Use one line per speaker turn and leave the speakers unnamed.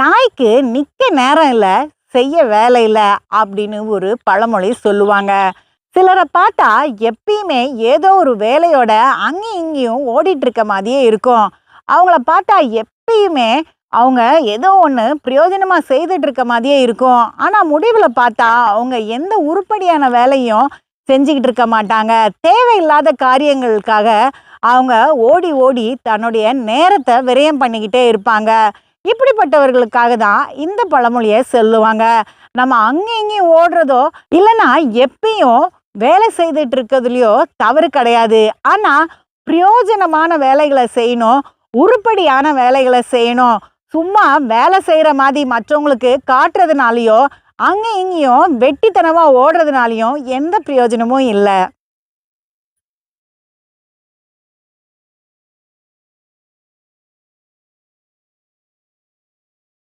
நாய்க்கு நிக்க நேரம் இல்ல செய்ய வேலை இல்ல அப்படின்னு ஒரு பழமொழி சொல்லுவாங்க. சிலரை பார்த்தா எப்பயுமே ஏதோ ஒரு வேலையோட அங்கேயும் இங்கேயும் ஓடிட்டு இருக்க மாதிரியே இருக்கும். அவங்கள பார்த்தா எப்பயுமே அவங்க ஏதோ ஒன்று பிரயோஜனமா செய்துட்டு இருக்க மாதிரியே இருக்கும். ஆனால் முடிவில் பார்த்தா அவங்க எந்த உருப்படியான வேலையும் செஞ்சுக்கிட்டு இருக்க மாட்டாங்க. தேவையில்லாத காரியங்களுக்காக அவங்க ஓடி ஓடி தன்னுடைய நேரத்தை விரயம் பண்ணிக்கிட்டே இருப்பாங்க. இப்படிப்பட்டவர்களுக்காக தான் இந்த பழமொழியை சொல்லுவாங்க. நம்ம அங்கேயும் இங்கேயும் ஓடுறதோ இல்லைன்னா எப்பயும் வேலை செய்துட்டு இருக்கிறதுலையோ தவறு கிடையாது. ஆனால் பிரயோஜனமான வேலைகளை செய்யணும் உருப்படியான வேலைகளை செய்யணும். சும்மா வேலை செய்கிற மாதிரி மற்றவங்களுக்கு காட்டுறதுனாலையோ அங்கே இங்கேயும் வெட்டித்தனமாக ஓடுறதுனாலையும் எந்த பிரயோஜனமும் இல்லை.